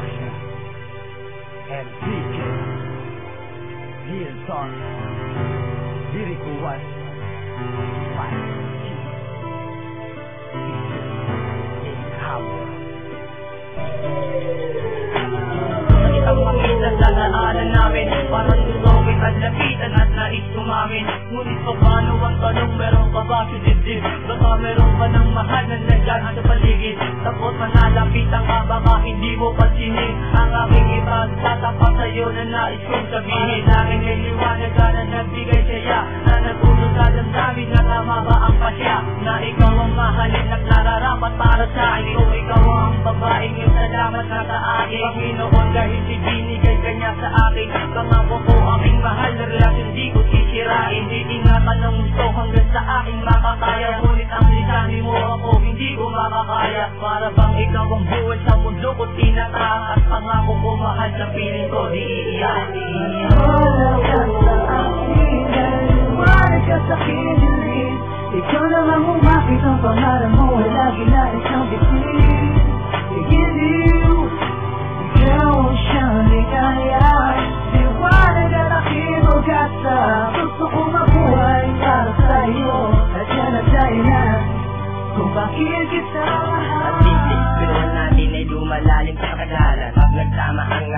Pastor and Deacon. He is our miracle worker. He nais kong sabihin Aking may liwanag ka na nagbigay saya Na nagulog sa damdamin na tama ba ang pasya. Na ikaw ang mahalin at nararapat para sa akin. Ikaw, ikaw ang babaeng yung salamat na sa akin Panginoon dahil si binigay Ikaw namang umakit ang pangarap mo Ay lagi na isang bitin I give you Ikaw ang siyang ligaya Liwanag at aking Gusto ko mabuhay para At yan tayo na Kung bakit kita At sisipirwan natin ay lumalalim sa kagalan Pag nagsama ang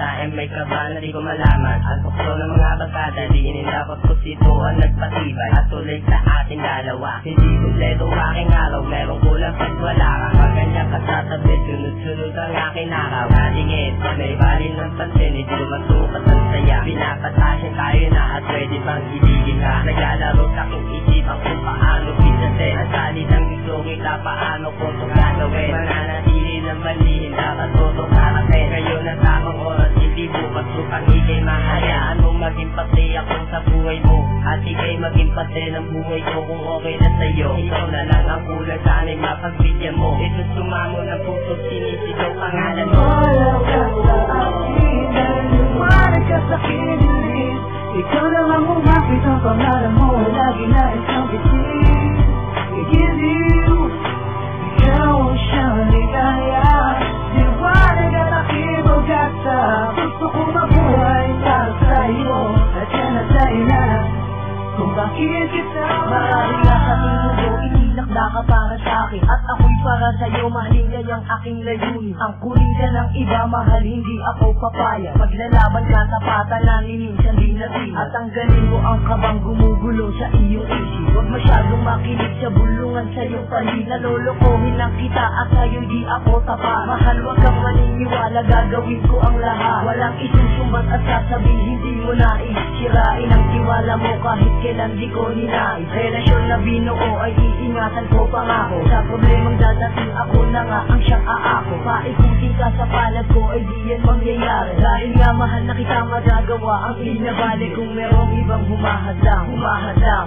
ay may na di ko malaman At bukso ng mga bagada di dapat ko sito ang nagpatibay At tuloy sa Hindi kumpleto ang aking araw? Merong kulang pag wala ka. Pag ganyan ka tatabi Sunod-sunod ang aking araw. Natingin may balin ng pansin Hindi lumasukat ang saya. Pinapatasin tayo na at pwede bang ibigin ka? Naglalaro sa aking isipan kung paano pisasin At salit ang gusto kita paano ko ito gagawin? Mananatili ng malihin dapat toto karating Ngayon na tamang oras hindi bukas upang ikay mahayaan mo maging pati ako sa buhay mo At ikay maging pati ng buhay ko kung okay na sa'yo. Ikaw na lang ang kulang sana'y mapagbigyan Kung bakit kita. Maraming nasa mundo, inilakda ka para sa akin. At ako'y para sa'yo, mahalin yan ang aking layunin. Ang kuling ka ng iba, mahal, hindi ako papaya. Maglalaban ka sa pata na minsan di natin. At tanggalin mo ang kabang gumugulo sa iyong isip. Huwag masyadong makinig sa bulungan sa iyong palig Nalolokohin lang kita. At sa'yo di ako tapat Mahal, huwag kang maniniwala, gagawin ko ang lahat. Walang isusumbat at sasabihin, hindi mo nais. Sirain ang tiwala mo kahit kailan di ko ninais. Relasyon na binuo ay iingatan ko pangako. Sa problemang dadating ako na nga ang siyang aako. Paikutin ka sa palad ko ay di yan mangyayari. Dahil nga mahal na kita magagawa ang inabali Kung merong ibang humahadlang, humahadlang